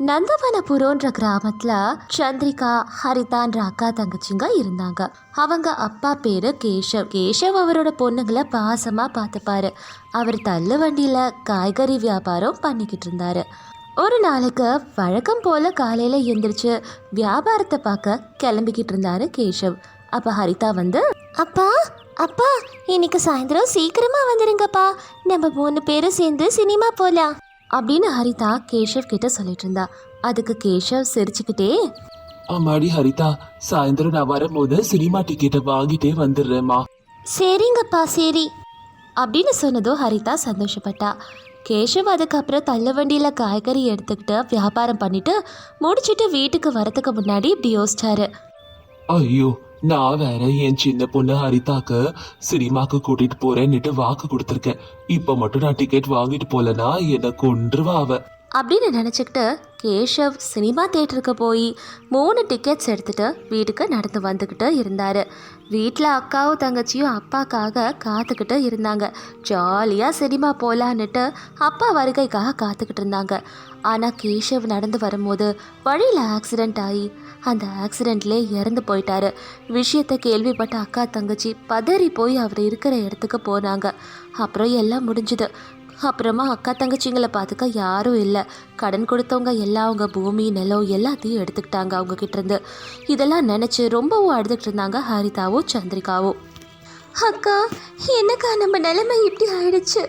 நந்தவனபுரோன்ற கிராமத்துல சந்திரிகா ஹரிதான்ற அக்கா தங்கச்சிங்க இருந்தாங்க. அவங்க அப்பா பேரு கேஷவ். கேஷவ் அவரோட பொண்ணுங்களை பாசமா பார்த்துப்பாரு அவர் தள்ளு வண்டியில காய்கறி வியாபாரம் பண்ணிக்கிட்டு இருந்தாரு. ஒரு நாளைக்கு வழக்கம் போல காலையில எந்திரிச்சு வியாபாரத்தை பார்க்க கிளம்பிக்கிட்டு இருந்தாரு கேஷவ். அப்ப ஹரிதா வந்து அப்பா அப்பா இன்னைக்கு சாயந்தரம் சீக்கிரமா வந்துருங்கப்பா. நம்ம மூணு பேரும் சேர்ந்து சினிமா போலாம். அப்படின்னு ஹரிதா கேஷவ் கிட்ட சொல்லிட்டு இருந்தா. அதுக்கு கேஷவ் சிரிச்சுக்கிட்டே அம்மாடி ஹரிதா சாயந்தரம் நான் வரும்போது சினிமா டிக்கெட்டை வாங்கிட்டே வந்துடுறேம்மா. சரிங்கப்பா சரி. அப்படின்னு சொன்னதும் ஹரிதா சந்தோஷப்பட்டா. கேஷவ் அதுக்கப்புறம் தள்ளுவண்டியில் காய்கறி எடுத்துக்கிட்டு வியாபாரம் பண்ணிட்டு முடிச்சிட்டு வீட்டுக்கு வரதுக்கு முன்னாடி இப்படி யோசிச்சாரு. ஐயோ நான் வேற என் சின்ன பொண்ணு ஹரிதாக்கு சினிமாக்கு கூட்டிட்டு போறேன்னுட்டு வாக்கு கொடுத்துருக்கேன். இப்ப மட்டும் நான் டிக்கெட் வாங்கிட்டு போலனா என்ன கொன்றுவா அவ. அப்படின்னு நினச்சிக்கிட்டு கேஷவ் சினிமா தேட்டருக்கு போய் மூணு டிக்கெட்ஸ் எடுத்துகிட்டு வீட்டுக்கு நடந்து வந்துக்கிட்டு இருந்தார். வீட்டில் அக்காவும் தங்கச்சியும் அப்பாக்காக காத்துக்கிட்டு இருந்தாங்க. ஜாலியாக சினிமா போகலான்னுட்டு அப்பா வருகைக்காக காத்துக்கிட்டு இருந்தாங்க. ஆனால் கேஷவ் நடந்து வரும்போது வழியில் ஆக்சிடெண்ட் ஆகி அந்த ஆக்சிடெண்ட்லேயே இறந்து போயிட்டாரு. விஷயத்தை கேள்விப்பட்ட அக்கா தங்கச்சி பதறி போய் அவர் இருக்கிற இடத்துக்கு போனாங்க. அப்புறம் எல்லாம் முடிஞ்சுது. அப்புறமா அக்கா தங்கச்சிங்களை பார்த்துக்க யாரும் இல்லை. கடன் கொடுத்தவங்க எல்லாம் அவங்க பூமி நிலம் எல்லாத்தையும் எடுத்துக்கிட்டாங்க அவங்க இருந்து இதெல்லாம் நினச்சி ரொம்பவும் அழுதுகிட்டு இருந்தாங்க ஹரிதாவும் சந்திரிகாவும். அக்கா என்னக்கா நம்ம நிலைமை இப்படி ஆயிடுச்சு?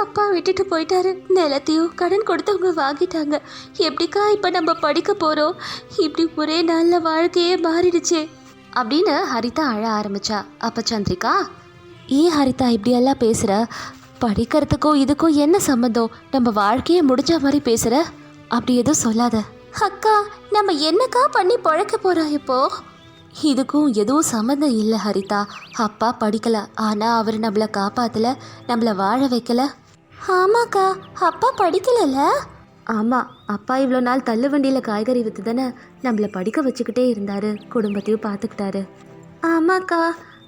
அப்பா விட்டுட்டு போயிட்டாரு. நிலத்தையும் கடன் கொடுத்தவங்க வாங்கிட்டாங்க. எப்படிக்கா இப்போ நம்ம படிக்க போகிறோம் இப்படி ஒரே நாளில் வாழ்க்கையே மாறிடுச்சே. அப்படின்னு ஹரிதா அழ ஆரம்பிச்சா. அப்போ சந்திரிகா ஏன் ஹரிதா இப்படியெல்லாம் பேசுகிற படிக்கிறதுக்கும் இதுக்கும் என்ன சம்மந்தம் நம்ம வாழ்க்கையே முடிஞ்ச மாதிரி பேசுகிற அப்படி எதுவும் சொல்லாத. அக்கா நம்ம என்னக்கா பண்ணி பழக்க போகிறா இப்போ? இதுக்கும் எதுவும் சம்மந்தம் இல்லை ஹரிதா. அப்பா படிக்கல. ஆனால் அவர் நம்மளை காப்பாத்தல நம்மளை வாழ வைக்கல. ஆமாக்கா அப்பா படிக்கலல்ல ஆமாம் அப்பா இவ்வளோ நாள் தள்ளு வண்டியில் காய்கறி விற்று தானே நம்மளை படிக்க வச்சுக்கிட்டே இருந்தாரு. குடும்பத்தையும் பார்த்துக்கிட்டாரு ஆமாக்கா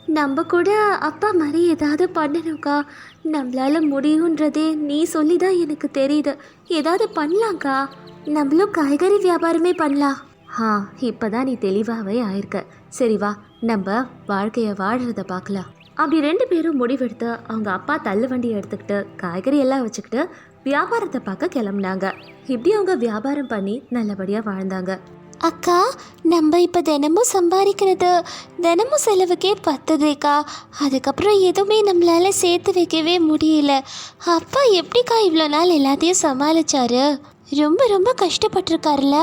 நம்ம கூட அப்பா மாதிரி ஏதாவது பண்ணணும்க்கா. நம்மளால முடியுன்றதே நீ சொல்லி தான் எனக்கு தெரியுது. ஏதாவது பண்ணலாம்க்கா. நம்மளும் காய்கறி வியாபாரமே பண்ணலாம். ஆ இப்போதான் நீ தெளிவாகவே ஆயிருக்க. சரி வா நம்ம வாழ்க்கையை வாழறத பார்க்கலாம் அப்படி ரெண்டு பேரும் முடிவெடுத்து அவங்க அப்பா தள்ளு வண்டியை எடுத்துக்கிட்டு காய்கறி எல்லாம் வச்சுக்கிட்டு வியாபாரத்தை பார்க்க கிளம்புனாங்க. இப்படி அவங்க வியாபாரம் பண்ணி நல்லபடியாக வாழ்ந்தாங்க. அக்கா நம்ம இப்போ தினமும் சம்பாதிக்கிறது தினமும் செலவுக்கே பத்துதேக்கா அதுக்கப்புறம் எதுவுமே நம்மளால் சேர்த்து வைக்கவே முடியல. அப்பா எப்படிக்கா இவ்வளோ நாள் எல்லாத்தையும் சமாளிச்சாரு? ரொம்ப ரொம்ப கஷ்டப்பட்டிருக்காருல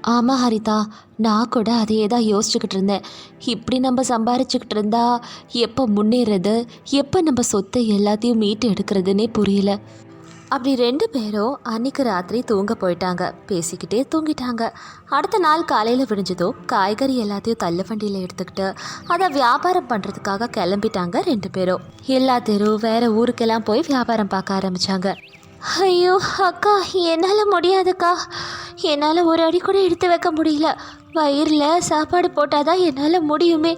ஆமாம் ஹரிதா. நான் கூட அதையே தான் யோசிச்சுக்கிட்டு இருந்தேன். இப்படி நம்ம சம்பாரிச்சுக்கிட்டு இருந்தா எப்போ முன்னேறது எப்போ நம்ம சொத்தை எல்லாத்தையும் மீட்டு எடுக்கிறதுனே புரியல. அப்படி ரெண்டு பேரும் அன்னைக்கு ராத்திரி தூங்க போயிட்டாங்க. பேசிக்கிட்டே தூங்கிட்டாங்க. அடுத்த நாள் காலையில் விடிஞ்சதோ காய்கறி எல்லாத்தையும் தள்ளு வண்டியில் எடுத்துக்கிட்டு அதை வியாபாரம் பண்ணுறதுக்காக கிளம்பிட்டாங்க ரெண்டு பேரும். எல்லா தெருவும் வேற ஊருக்கெல்லாம் போய் வியாபாரம் பார்க்க ஆரம்பித்தாங்க ஐயோ அக்கா என்னால் முடியாதுக்கா. என்னால் ஒரு அடி கூட எடுத்து வைக்க முடியல. வயிறில் சாப்பாடு போட்டாதான் என்னால் முடியுமே.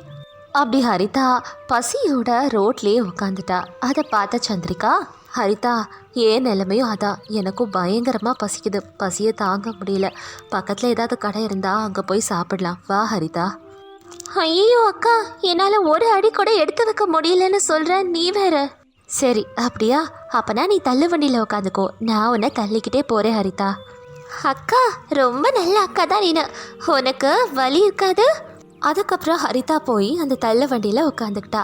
அப்படி ஹரிதா பசியோட ரோட்லேயே உட்காந்துட்டா அதை பார்த்த சந்திரிகா ஹரிதா ஏன் நிலைமையும் அதான் எனக்கும் பயங்கரமாக பசிக்குது. பசியை தாங்க முடியல. பக்கத்தில் ஏதாவது கடை இருந்தா அங்கே போய் சாப்பிடலாம். வா ஹரிதா. ஐயோ அக்கா. என்னால் ஒரு அடி கூட எடுத்து வைக்க முடியலன்னு சொல்கிறேன் நீ வேற. சரி அப்படியா? அப்பனா நீ தள்ளு வண்டியில் உட்காந்துக்கோ நான் உன்னை தள்ளிக்கிட்டே போகிறேன் ஹரிதா. அக்கா ரொம்ப நல்ல அக்கா தான் நீனு. உனக்கு வலி இருக்காது? அதுக்கப்புறம் ஹரிதா போய் அந்த தள்ளு வண்டியில் உட்காந்துக்கிட்டா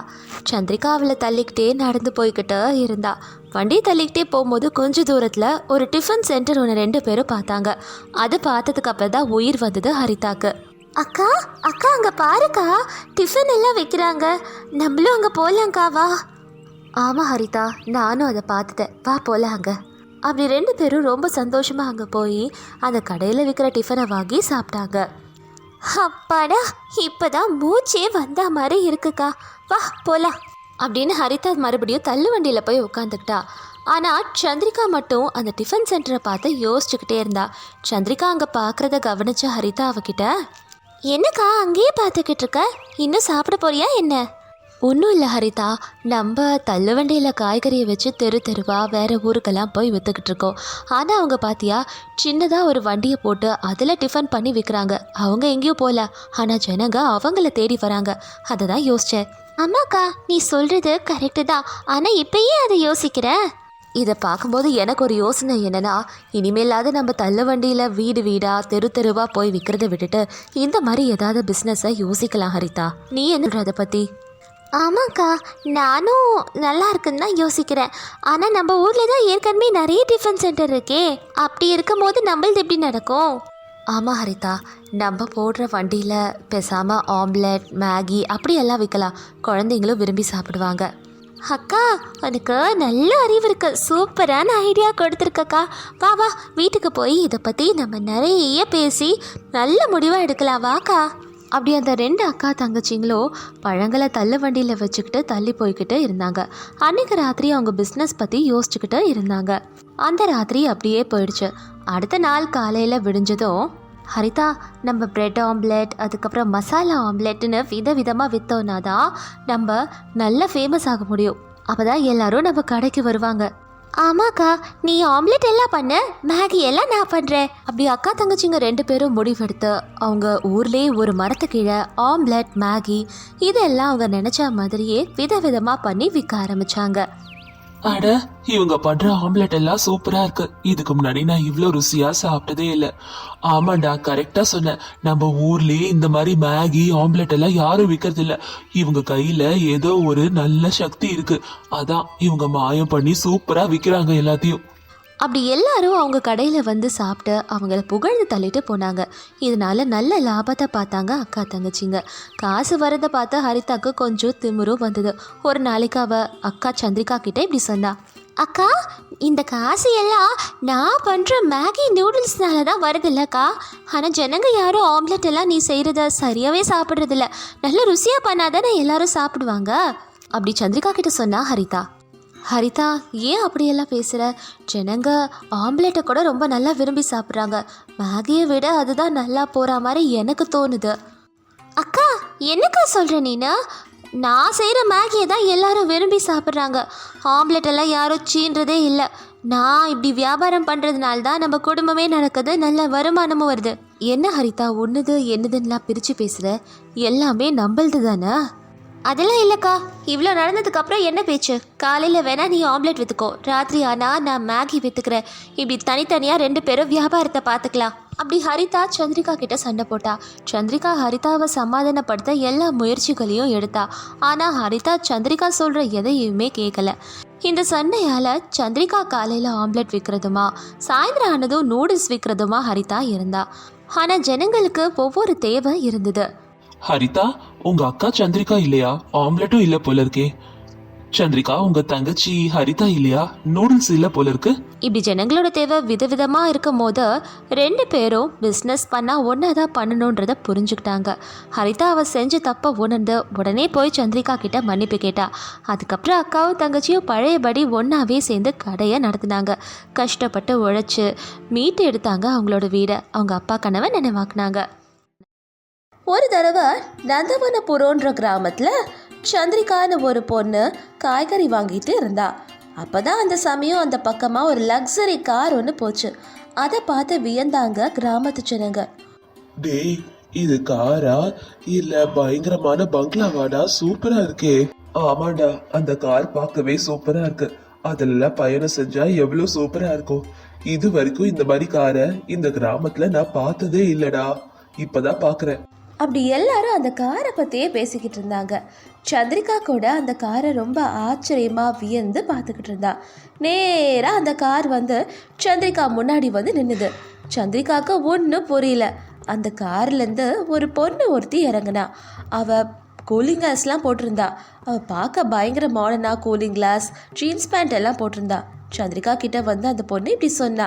சந்திரிகா அவளை தள்ளிக்கிட்டே நடந்து போய்கிட்டு இருந்தா. வண்டி தள்ளிக்கிட்டே போகும்போது கொஞ்ச தூரத்தில் ஒரு டிஃபன் சென்டர் ஒன்று ரெண்டு பேரும் பார்த்தாங்க. அது பார்த்ததுக்கு அப்புறம் தான் உயிர் வந்தது ஹரிதாக்கு. அக்கா அக்கா அங்கே பாருக்கா. டிஃபன் எல்லாம் வைக்கிறாங்க. நம்மளும் அங்கே போகலாங்க்கா வா. ஆமாம் ஹரிதா நானும் அதை பார்த்துட்டேன். வா போகலாம் அங்கே. அப்படி ரெண்டு பேரும் ரொம்ப சந்தோஷமாக அங்கே போய் அந்த கடையில் விற்கிற டிஃபனை வாங்கி சாப்பிட்டாங்க. அப்பாடா இப்போதான் மூச்சே வந்த மாதிரி இருக்குக்கா. வா போலாம். அப்படின்னு ஹரிதா மறுபடியும் தள்ளு வண்டியில் போய் உட்காந்துக்கிட்டா ஆனால் சந்திரிகா மட்டும் அந்த டிஃபன் சென்டரை பார்த்து யோசிச்சுக்கிட்டே இருந்தா. சந்திரிகா அங்கே பார்க்குறத கவனிச்ச ஹரிதா அவகிட்ட என்னக்கா அங்கேயே பார்த்துக்கிட்டு இருக்க? இன்னும் சாப்பிட போறியா என்ன? ஒன்றும் இல்லை ஹரிதா. நம்ம தள்ளுவண்டியில் காய்கறியை வச்சு தெரு தெருவாக வேறு ஊருக்கெல்லாம் போய் விற்றுக்கிட்டு இருக்கோம். ஆனால் அவங்க பார்த்தியா சின்னதாக ஒரு வண்டியை போட்டு அதில் டிஃபன் பண்ணி விற்கிறாங்க அவங்க எங்கேயும் போகல ஆனால் ஜனங்க அவங்கள தேடி வராங்க. அதை தான் யோசித்தேன் அம்மாக்கா நீ சொல்கிறது கரெக்டு தான். ஆனால் இப்பயே அதை யோசிக்கிற? இதை பார்க்கும்போது எனக்கு ஒரு யோசனை என்னன்னா இனிமேலாவது நம்ம தள்ளு வண்டியில் வீடு வீடா தெரு தெருவா போய் விற்கிறத விட்டுட்டு இந்த மாதிரி ஏதாவது பிஸ்னஸை யோசிக்கலாம் ஹரிதா. நீ என்ன அதை பற்றி ஆமாக்கா நானும் நல்லா இருக்குன்னு தான் யோசிக்கிறேன். ஆனால் நம்ம ஊரில் தான் ஏற்கனவே நிறைய டிஃபன் சென்டர் இருக்கே. அப்படி இருக்கும்போது நம்மளது எப்படி நடக்கும்? ஆமாம் ஹரிதா. நம்ம போடுற வண்டியில் பேசாமல் ஆம்லெட் மேகி அப்படியெல்லாம் விற்கலாம் குழந்தைங்களும் விரும்பி சாப்பிடுவாங்க. அக்கா உனக்கு நல்ல அறிவு இருக்கு. சூப்பரான ஐடியா கொடுத்துருக்கக்கா. வா வா வீட்டுக்கு போய் இதை பற்றி நம்ம நிறைய பேசி நல்ல முடிவாக எடுக்கலாம். வாக்கா. அப்படி அந்த ரெண்டு அக்கா தங்கச்சிங்களும் பழங்களை தள்ளு வண்டியில் வச்சுக்கிட்டு தள்ளி போய்கிட்டு இருந்தாங்க. அன்னைக்கு ராத்திரி அவங்க பிஸ்னஸ் பற்றி யோசிச்சுக்கிட்டு இருந்தாங்க. அந்த ராத்திரி அப்படியே போயிடுச்சு. அடுத்த நாள் காலையில் விடிஞ்சதும் ஹரிதா நம்ம பிரெட் ஆம்லெட் அதுக்கப்புறம் மசாலா ஆம்லெட்னு வித விதமாக விற்றோன்னா தான் நம்ம நல்லா ஃபேமஸ் ஆக முடியும். அப்போ தான் எல்லாரும் நம்ம கடைக்கு வருவாங்க. ஆமாக்கா நீ ஆம்லெட் எல்லாம் பண்ண மேகி எல்லாம் நான் பண்ணுறேன் அப்படி அக்கா தங்கச்சிங்க ரெண்டு பேரும் முடிவெடுத்து அவங்க ஊர்லேயே ஒரு மரத்து கீழே ஆம்லெட் மேகி இதெல்லாம் அவங்க நினச்ச மாதிரியே விதவிதமாக பண்ணி விற்க ஆரம்பித்தாங்க அட இவங்க பண்ற ஆம்லெட் எல்லாம் சூப்பரா இருக்கு. இதுக்கு முன்னாடி நான் இவ்வளோ ருசியா சாப்பிட்டதே இல்ல. ஆமாண்டா கரெக்டா சொன்ன. நம்ம ஊர்லயே இந்த மாதிரி மேகி ஆம்லெட் எல்லாம் யாரும் விக்கிறது இல்ல. இவங்க கையில ஏதோ ஒரு நல்ல சக்தி இருக்கு. அதான் இவங்க மாயம் பண்ணி சூப்பரா விக்கிறாங்க எல்லாத்தையும். அப்படி எல்லாரும் அவங்க கடையில் வந்து சாப்பிட்டு அவங்கள புகழ்ந்து தள்ளிட்டு போனாங்க. இதனால நல்ல லாபத்தை பார்த்தாங்க அக்கா தங்கச்சிங்க. காசு வரதை பார்த்து ஹரிதாக்கு கொஞ்சம் திமிரும் வந்தது. ஒரு நாளைக்கு அவ அக்கா சந்திரிகா கிட்டே இப்படி சொன்னா அக்கா இந்த காசு எல்லாம் நான் பண்ணுற மேகி நூடுல்ஸ்னால தான் வருதில்லக்கா. ஆனால் ஜனங்க யாரும் ஆம்லெட் எல்லாம் நீ செய்கிறத சரியாகவே சாப்பிட்றதில்ல. நல்ல ருசியாக பண்ணாதானே எல்லாரும் சாப்பிடுவாங்க? அப்படி சந்திரிகா கிட்ட சொன்னா ஹரிதா ஹரிதா ஏன் அப்படியெல்லாம் பேசுகிற ஜனங்க ஆம்லெட்டை கூட ரொம்ப நல்லா விரும்பி சாப்பிட்றாங்க. மேகியை விட அதுதான் நல்லா போகிற மாதிரி எனக்கு தோணுது. அக்கா என்னக்கா சொல்கிற நீனா? நான் செய்கிற மேகியை தான் எல்லாரும் விரும்பி சாப்பிட்றாங்க. ஆம்லெட்டெல்லாம் யாரும் சீன்றதே இல்லை. நான் இப்படி வியாபாரம் பண்ணுறதுனால தான் நம்ம குடும்பமே நடக்குது நல்ல வருமானமும் வருது. என்ன ஹரிதா ஒன்றுது என்னதுன்னெலாம் பிரித்து பேசுகிற எல்லாமே நம்மளது தானே அதெல்லாம் இல்லைக்கா. இவ்வளோ நடந்ததுக்கு அப்புறம் என்ன பேச்சு? காலையில் வேணா நீ ஆம்லெட் விற்றுக்கோ ராத்திரி ஆனால் நான் மேகி விற்றுக்கிறேன் இப்படி தனித்தனியாக ரெண்டு பேரும் வியாபாரத்தை பார்த்துக்கலாம். அப்படி ஹரிதா சந்திரிகா கிட்ட சண்டை போட்டா. சந்திரிகா ஹரிதாவை சமாதானப்படுத்த எல்லா முயற்சிகளையும் எடுத்தா. ஆனால் ஹரிதா சந்திரிகா சொல்கிற எதையுமே கேட்கல இந்த சண்டையால் சந்திரிகா காலையில் ஆம்லெட் விற்கிறதுமா சாயந்தரம் ஆனதும் நூடுல்ஸ் விற்கிறதுமா ஹரிதா இருந்தா. ஆனால் ஜனங்களுக்கு ஒவ்வொரு தேவை இருந்தது. ஹரிதா உங்க அக்கா சந்திரிகா இல்லையா? ஆம்லெட்டும் இல்ல போல இருக்கே. சந்திரிகா உங்க தங்கச்சி ஹரிதா இல்லையா? நூடுல்ஸ் இல்ல போல இருக்கு. இப்படி ஜனங்களோட தேவை விதவிதமாக இருக்கும் போது ரெண்டு பேரும் பிஸ்னஸ் பண்ணால் ஒன்றா தான் புரிஞ்சுக்கிட்டாங்க. ஹரிதா அவ செஞ்ச தப்ப உணர்ந்து உடனே போய் சந்திரிகா கிட்ட மன்னிப்பு கேட்டா. அதுக்கப்புறம் அக்காவும் தங்கச்சியும் பழையபடி ஒன்றாவே சேர்ந்து கடையை நடத்தினாங்க. கஷ்டப்பட்டு உழைச்சி மீட்டு எடுத்தாங்க அவங்களோட வீடை. அவங்க அப்பா கனவை நினைவாக்குனாங்க ஒரு தடவை நந்தவனபுரோன்ற கிராமத்தில் சந்திரிகான்னு ஒரு பொண்ணு காய்கறி வாங்கிட்டு இருந்தா. அப்பதான் அந்த சமயம் அந்த பக்கமாக ஒரு லக்ஸரி கார் ஒன்று போச்சு. அதை பார்த்து வியந்தாங்க கிராமத்து ஜனங்க. டேய் இது காரா? இல்ல பயங்கரமான பங்களாவாடா? சூப்பரா இருக்கே. ஆமாடா அந்த கார் பார்க்கவே சூப்பரா இருக்கு. அதுல பயணம் செஞ்சா எவ்வளவு சூப்பரா இருக்கும். இது வரைக்கும் இந்த மாதிரி காரை இந்த கிராமத்துல நான் பார்த்ததே இல்லடா. இப்பதான் பாக்குறேன் அப்படி எல்லாரும் அந்த காரை பற்றியே பேசிக்கிட்டு இருந்தாங்க. சந்திரிகா கூட அந்த காரை ரொம்ப ஆச்சரியமாக வியந்து பார்த்துக்கிட்டு இருந்தா. நேராக அந்த கார் வந்து சந்திரிகா முன்னாடி வந்து நின்றுது சந்திரிகாவுக்கு ஒன்றும் புரியல. அந்த கார்லேருந்து ஒரு பொண்ணு ஒருத்தி இறங்குனா. அவ கூலிங் கிளாஸ்லாம் போட்டிருந்தா. அவள் பார்க்க பயங்கர மாடர்னாக கூலிங் கிளாஸ் ஜீன்ஸ் பேண்ட் எல்லாம் போட்டிருந்தா. சந்திரிகா கிட்ட வந்து அந்த பொண்ணு இப்படி சொன்னா.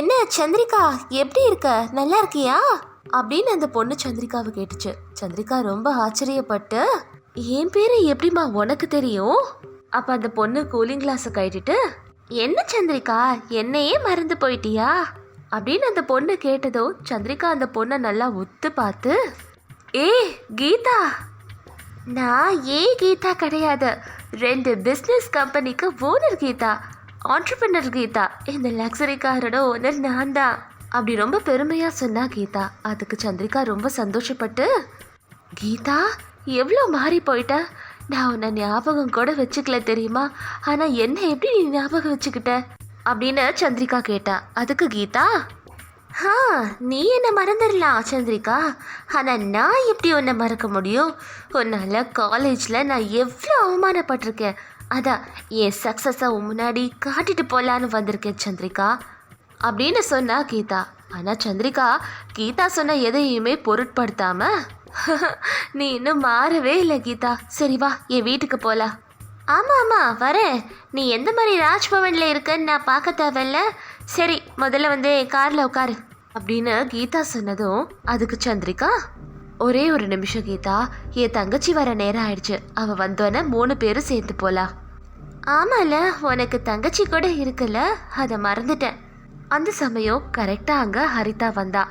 என்ன சந்திரிகா எப்படி இருக்க? நல்லா இருக்கியா? அப்படின்னு அந்த பொண்ணு சந்திரிகாவை கேட்டுச்சு. சந்திரிகா ரொம்ப ஆச்சரியப்பட்டு என் பேரு எப்படிம்மா உனக்கு தெரியும்? அப்ப அந்த பொண்ணு கூலிங் கிளாஸை கட்டிட்டு என்ன சந்திரிகா என்னையே மறந்து போயிட்டியா? அப்படின்னு அந்த பொண்ணு கேட்டதோ சந்திரிகா அந்த பொண்ணை நல்லா ஒத்து பார்த்து ஏ கீதா! நான் ஏ கீதா கிடையாது. ரெண்டு பிஸ்னஸ் கம்பெனிக்கு ஓனர் கீதா ஆண்டர்பிரினர் கீதா. இந்த லக்ஸரி காரோட ஓனர் நான் தான். அப்படி ரொம்ப பெருமையாக சொன்னா கீதா. அதுக்கு சந்திரிகா ரொம்ப சந்தோஷப்பட்டு கீதா எவ்வளோ மாறி போயிட்ட? நான் உன்னை ஞாபகம் கூட வச்சுக்கல தெரியுமா? ஆனால் என்ன எப்படி நீ ஞாபகம் வச்சுக்கிட்ட? அப்படின்னு சந்திரிகா கேட்டா. அதுக்கு கீதா? ஆ நீ என்ன மறந்துடலாம் சந்திரிகா. ஆனால் நான் எப்படி உன்னை மறக்க முடியும்? உன்னால் காலேஜில் நான் எவ்வளோ அவமானப்பட்டிருக்கேன். அதான் என் சக்ஸஸை முன்னாடி காட்டிட்டு போகலான்னு வந்திருக்கேன் சந்திரிகா. அப்படின்னு சொன்னா கீதா. ஆனால் சந்திரிகா கீதா சொன்ன எதையுமே பொருட்படுத்தாம நீ இன்னும் மாறவே இல்லை கீதா. சரி வா என் வீட்டுக்கு போகலாம் ஆமாம் ஆமாம் வரேன். நீ எந்த மாதிரி ராஜ்பவனில் இருக்கன்னு நான் பார்க்க தேவையில்ல. சரி முதல்ல வந்து என் காரில் உட்காரு. அப்படின்னு கீதா சொன்னதும் அதுக்கு சந்திரிகா ஒரே ஒரு நிமிஷம் கீதா. என் தங்கச்சி வர நேரம் ஆயிடுச்சு. அவள் வந்தோன்னே மூணு பேரும் சேர்ந்து போகலாம் ஆமால உனக்கு தங்கச்சி கூட இருக்குல்ல. அதை மறந்துட்டேன். அந்த சமயம் கரெக்டாக அங்கே ஹரிதா வந்தா.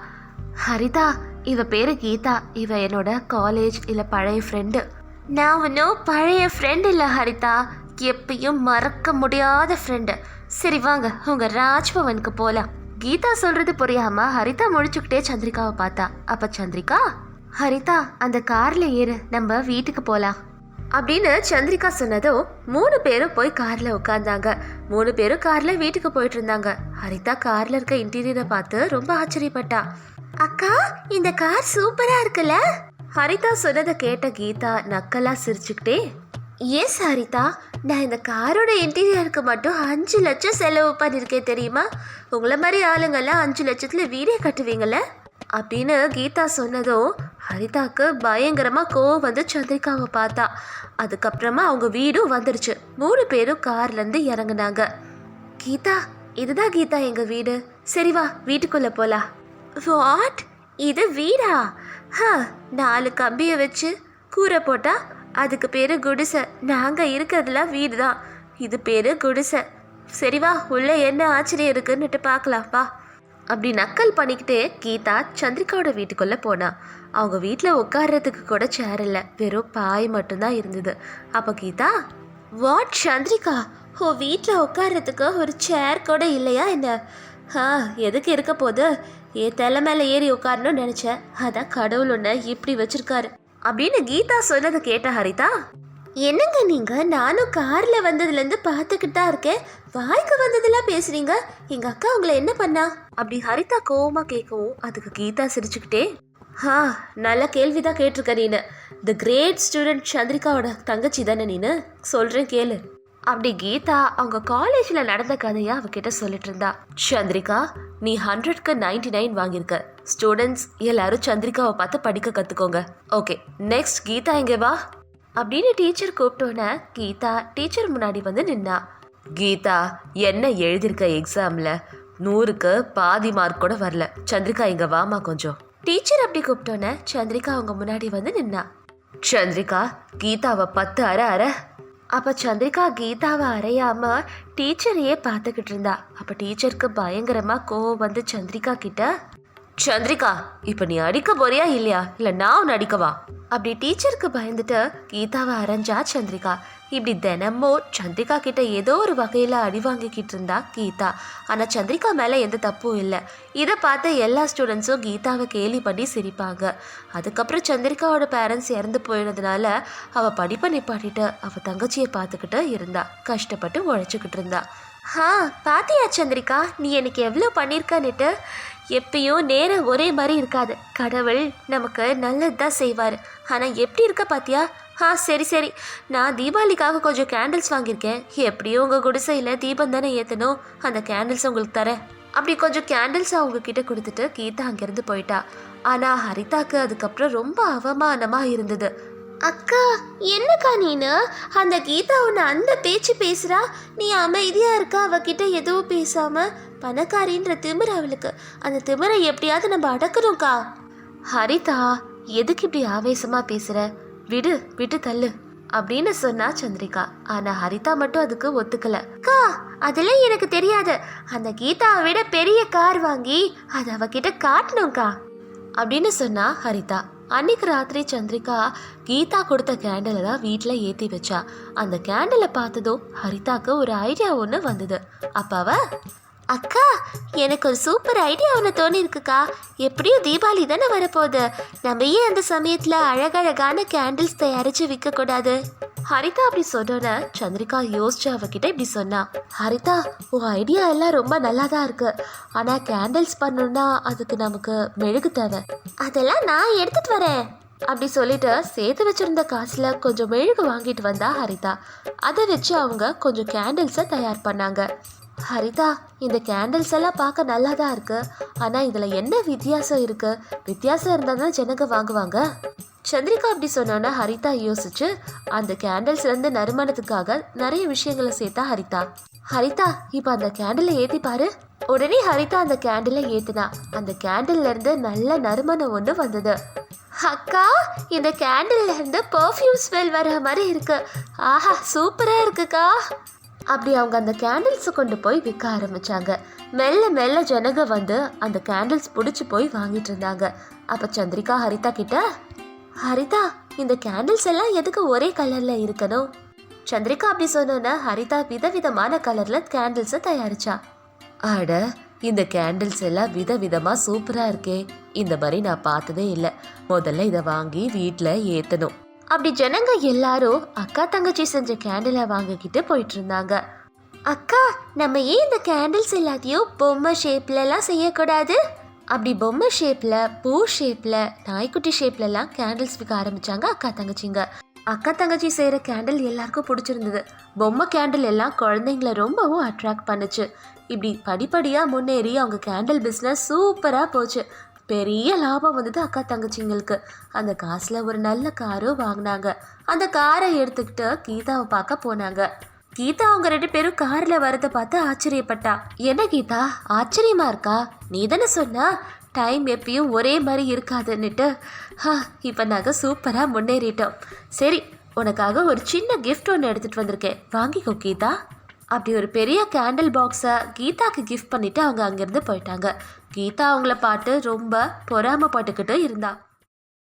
ஹரிதா இவ பேரு கீதா. இவ என்னோட காலேஜ் இல்லை பழைய ஃப்ரெண்டு நான் ஒன்றும் பழைய ஃப்ரெண்டு இல்லை ஹரிதா. எப்பயும் மறக்க முடியாத ஃப்ரெண்டு சரி வாங்க உங்கள் ராஜ்பவனுக்கு போகலாம் கீதா சொல்கிறது புரியாமல் ஹரிதா முழிச்சுக்கிட்டே சந்திரிகாவை பார்த்தா. அப்போ சந்திரிகா? ஹரிதா அந்த கார்ல ஏறு. நம்ம வீட்டுக்கு போகலாம் அப்படின்னு சந்திரிகா சொன்னதும் மூணு பேரும் போய் கார்ல உட்கார்ந்தாங்க. மூணு பேரும் கார்ல வீட்டுக்கு போயிட்டு இருந்தாங்க ஹரிதா கார்ல இருக்க இன்டீரியரை பார்த்து ரொம்ப ஆச்சரியப்பட்டா. அக்கா இந்த கார் சூப்பரா இருக்குல்ல? ஹரிதா சொன்னதை கேட்ட கீதா நக்கலா சிரிச்சுக்கிட்டே எஸ் ஹரிதா நான் இந்த காரோட இன்டீரியருக்கு மட்டும் அஞ்சு லட்சம் செலவு பண்ணியிருக்கேன் தெரியுமா? உங்களை மாதிரி ஆளுங்கெல்லாம் அஞ்சு லட்சத்தில் வீடே கட்டுவீங்களே அப்படின்னு கீதா சொன்னதும் ஹரிதாக்கு பயங்கரமாக கோவம் வந்து சந்திரிகாவை பார்த்தா. அதுக்கப்புறமா அவங்க வீடும் வந்துருச்சு. மூணு பேரும் கார்லேருந்து இறங்குனாங்க. கீதா இதுதான் கீதா எங்கள் வீடு. சரி வா வீட்டுக்குள்ளே போகலாம் வாட்? இது வீடா? ஹ நாலு கம்பியை வச்சு கூரை போட்டால் அதுக்கு பேர் குடிசை. நாங்கள் இருக்கிறதுலாம் வீடு தான் இது பேர் குடிசை. சரி வா உள்ளே என்ன ஆச்சரியம் இருக்குன்னுட்டு பார்க்கலாம். வா. அப்படி நக்கல் பண்ணிக்கிட்டே கீதா சந்திரிகாவோட வீட்டுக்குள்ளே போனா. அவங்க வீட்டில் உட்கார்றதுக்கு கூட சேர் இல்லை. வெறும் பாய் மட்டும்தான் இருந்தது. அப்போ கீதா வாட் சந்திரிகா? ஓ வீட்டில் உட்கார்றதுக்கு ஒரு சேர் கூட இல்லையா என்ன? ஆ எதுக்கு இருக்க போது என் தலை மேலே ஏறி உட்காரணும்னு நினச்சேன். அதான் கடவுள் ஒன்று இப்படி வச்சிருக்காரு. அப்படின்னு கீதா சொன்னதை கேட்ட ஹரிதா என்னங்க நீங்கள் நானும் காரில் வந்ததுலேருந்து பார்த்துக்கிட்டு தான் இருக்கேன். வாய்க்கு வந்ததெல்லாம் பேசுறீங்க. எங்கள் அக்கா உங்களை என்ன பண்ணா? அப்படி ஹரிதா கோவமாக கேட்கவும் அதுக்கு கீதா சிரிச்சுக்கிட்டே ஹா நல்ல கேள்விதான் கேட்டிருக்க நீனு. த கிரேட் ஸ்டூடெண்ட் சந்திரிகாவோட தங்கச்சி தானே நீனு? சொல்கிறேன் கேளு. அப்படி கீதா அவங்க காலேஜில் நடந்த கதையை அவகிட்ட சொல்லிட்டு இருந்தா சந்திரிகா நீ ஹண்ட்ரட்க்கு நைன்டி நைன் வாங்கியிருக்க. ஸ்டூடெண்ட்ஸ் எல்லாரும் சந்திரிகாவை பார்த்து படிக்க கற்றுக்கோங்க ஓகே நெக்ஸ்ட் கீதா இங்கே வா. அப்படின்னு டீச்சர் கூப்பிட்டோன்னே கீதா டீச்சர் முன்னாடி வந்து நின்னா. கீதா என்ன எழுதியிருக்க எக்ஸாமில் நூறுக்கு பாதி மார்க் கூட வரல. சந்திரிகா இங்கே வாமா கொஞ்சம். டீச்சர் அப்படி கூப்பிட்டோன்னே சந்திரிகா அவங்க முன்னாடி வந்து நின்னா. சந்திரிகா கீதாவை பத்து அரை அற. அப்ப சந்திரிகா கீதாவை அறையாம டீச்சரையே பார்த்துக்கிட்டு இருந்தா. அப்ப டீச்சருக்கு பயங்கரமா கோவம் வந்து சந்திரிகா கிட்ட சந்திரிகா இப்ப நீ அடிக்க போறியா இல்லையா? இல்ல நான் உன்னை அடிக்கவா? அப்படி டீச்சருக்கு பயந்துட்டு கீதாவை அரைஞ்சா சந்திரிகா. இப்படி தினமும் சந்திரிகா கிட்ட ஏதோ ஒரு வகையில அடி வாங்கிக்கிட்டு இருந்தா கீதா. ஆனா சந்திரிகா மேல எந்த தப்பும் இல்லை. இதை பார்த்து எல்லா ஸ்டூடெண்ட்ஸும் கீதாவை கேலி பண்ணி சிரிப்பாங்க. அதுக்கப்புறம் சந்திரிகாவோட பேரண்ட்ஸ் இறந்து போயினதுனால அவ படிப்பை நிப்பாட்டிட்டு அவ தங்கச்சியை பார்த்துக்கிட்டு இருந்தா. கஷ்டப்பட்டு உழைச்சிக்கிட்டு இருந்தா. ஆ பாத்தியா சந்திரிகா? நீ எனக்கு எவ்வளோ பண்ணியிருக்கான்னுட்டு எப்பயும் நேரம் ஒரே மாதிரி இருக்காது. கடவுள் நமக்கு நல்லது தான் செய்வார். ஆனால் எப்படி இருக்க பாத்தியா? ஆ சரி சரி. நான் தீபாவளிக்காக கொஞ்சம் கேண்டில்ஸ் வாங்கியிருக்கேன். எப்படியும் உங்கள் குடிசையில் தீபம் தானே ஏற்றணும் அந்த கேண்டில்ஸ் உங்களுக்கு தரேன். அப்படி கொஞ்சம் கேண்டில்ஸ் அவங்க கிட்ட கொடுத்துட்டு கீதா அங்கேருந்து போயிட்டா. ஆனால் ஹரிதாக்கு அதுக்கப்புறம் ரொம்ப அவமானமாக இருந்தது. அக்கா என்னக்கா நீனு? அந்த கீதா உன்னை அந்த பேச்சு பேசுறா? நீ அமைதியா இருக்க? அவகிட்ட எதுவும் பேசாம? பணக்காரின்ற திமிர அவளுக்கு. அந்த திமிரை எப்படியாவது நம்ம அடக்கணும்க்கா. ஹரிதா எதுக்கு இப்படி ஆவேசமா பேசுற? விடு விட்டு தள்ளு அப்படின்னு சொன்னா சந்திரிகா. ஆனா ஹரிதா மட்டும் அதுக்கு ஒத்துக்கல. அக்கா அதெல்லாம் எனக்கு தெரியாது. அந்த கீதாவை விட பெரிய கார் வாங்கி அதை அவகிட்ட காட்டணும்க்கா அப்படின்னு சொன்னா ஹரிதா. அன்னைக்கு ராத்திரி சந்திரிகா கீதா கொடுத்த கேண்டலை தான் வீட்டில் ஏற்றி வச்சா. அந்த கேண்டிலை பார்த்ததும் ஹரிதாக்கு ஒரு ஐடியா ஒன்று வந்தது. அப்போ அக்கா எனக்கு ஒரு சூப்பர் ஐடியா ஒன்று தோணியிருக்குக்கா எப்படியும் தீபாவளி தானே வரப்போகுது. நம்ம ஏன் அந்த சமயத்தில் அழகழகான கேண்டில்ஸ் தயாரித்து விற்கக்கூடாது ஹரிதா அப்படி சொன்னோன்னே சந்திரிகா யோசிச்சு அவகிட்ட இப்படி சொன்னா. ஹரிதா உன் ஐடியா எல்லாம் ரொம்ப நல்லா தான் இருக்கு. ஆனால் கேண்டில்ஸ் பண்ணணும்னா அதுக்கு நமக்கு மெழுகு தேவை. அதெல்லாம் நான் எடுத்துட்டு வரேன். அப்படி சொல்லிட்டு சேர்த்து வச்சிருந்த காசுல கொஞ்சம் மெழுகு வாங்கிட்டு வந்தா ஹரிதா. அதை வச்சு அவங்க கொஞ்சம் கேண்டில்ஸை தயார் பண்ணாங்க. ஹரிதா இந்த கேண்டில்ஸ் எல்லாம் பார்க்க நல்லா தான் இருக்கு. ஆனால் இதில் என்ன வித்தியாசம் இருக்கு? வித்தியாசம் இருந்தால் தான் ஜனங்க வாங்குவாங்க. சந்திரிகா அப்படி சொன்னோன்னா ஹரிதா யோசிச்சு அந்த கேண்டில்ஸ்லேருந்து நறுமணத்துக்காக நிறைய விஷயங்களை சேர்த்தா ஹரிதா. ஹரிதா இப்போ அந்த கேண்டிலை ஏற்றி பாரு. உடனே ஹரிதா அந்த கேண்டிலை ஏற்றினா அந்த கேண்டில்லேருந்து நல்ல நறுமணம் ஒன்று வந்தது. அக்கா இந்த கேண்டில்லேருந்து பர்ஃப்யூம் ஸ்மெல் வர மாதிரி இருக்கு. ஆஹா சூப்பராக இருக்குக்கா. அப்படி அவங்க அந்த கேண்டில்ஸை கொண்டு போய் விற்க ஆரம்பிச்சாங்க. மெல்ல மெல்ல ஜனங்க வந்து அந்த கேண்டில்ஸ் பிடிச்சி போய் வாங்கிட்டு இருந்தாங்க. அப்போ சந்திரிகா ஹரிதா கிட்ட ஹரிதா இந்த கேண்டில்ஸ் எல்லாம் எதுக்கு ஒரே கலரில் இருக்கணும்? சந்திரிகா அப்படி சொன்னோன்னா ஹரிதா விதவிதமான கலரில் கேண்டில்ஸை தயாரிச்சா. அட இந்த கேண்டில்ஸ் எல்லாம் விதவிதமாக சூப்பராக இருக்கே. இந்த மாதிரி நான் பார்த்ததே இல்லை. முதல்ல இதை வாங்கி வீட்டில் ஏற்றணும் அப்படி ஜனங்க எல்லாரும் அக்கா தங்கச்சி செஞ்ச கேண்டிலை வாங்கிக்கிட்டு போயிட்டு இருந்தாங்க அக்கா நம்ம ஏன் இந்த கேண்டில்ஸ் எல்லாத்தையும் பொம்மை ஷேப்லலாம் செய்யக்கூடாது? அப்படி பொம்மை ஷேப்பில் பூ ஷேப்பில் நாய்க்குட்டி ஷேப்லலாம் கேண்டில்ஸ் விற்க ஆரம்பித்தாங்க அக்கா தங்கச்சிங்க. அக்கா தங்கச்சி செய்கிற கேண்டில் எல்லாருக்கும் பிடிச்சிருந்தது. பொம்மை கேண்டில் எல்லாம் குழந்தைங்கள ரொம்பவும் அட்ராக்ட் பண்ணுச்சு. இப்படி படிப்படியாக முன்னேறி அவங்க கேண்டில் பிஸ்னஸ் சூப்பராக போச்சு. பெரிய லாபம் வந்தது அக்கா தங்கச்சிங்களுக்கு. அந்த காசில் ஒரு நல்ல காரும் வாங்கினாங்க. அந்த காரை எடுத்துக்கிட்டு கீதாவை பார்க்க போனாங்க. கீதா அவங்க ரெண்டு பேரும் காரில் வரதை பார்த்து ஆச்சரியப்பட்டா. என்ன கீதா ஆச்சரியமா இருக்கா? நீ தானே சொன்னா? டைம் எப்பயும் ஒரே மாதிரி இருக்காதுன்னுட்டு. ஹா இப்போ நாங்கள் சூப்பராக முன்னேறிட்டோம். சரி உனக்காக ஒரு சின்ன கிஃப்ட் ஒன்று எடுத்துகிட்டு வந்திருக்கேன். வாங்கிக்கோ கீதா. அப்படி ஒரு பெரிய கேண்டில் பாக்ஸை கீதாக்கு கிஃப்ட் பண்ணிவிட்டு அவங்க அங்கேருந்து போயிட்டாங்க. கீதா அவங்கள பார்த்து ரொம்ப பொறாமப்பட்டுக்கிட்டு இருந்தாள்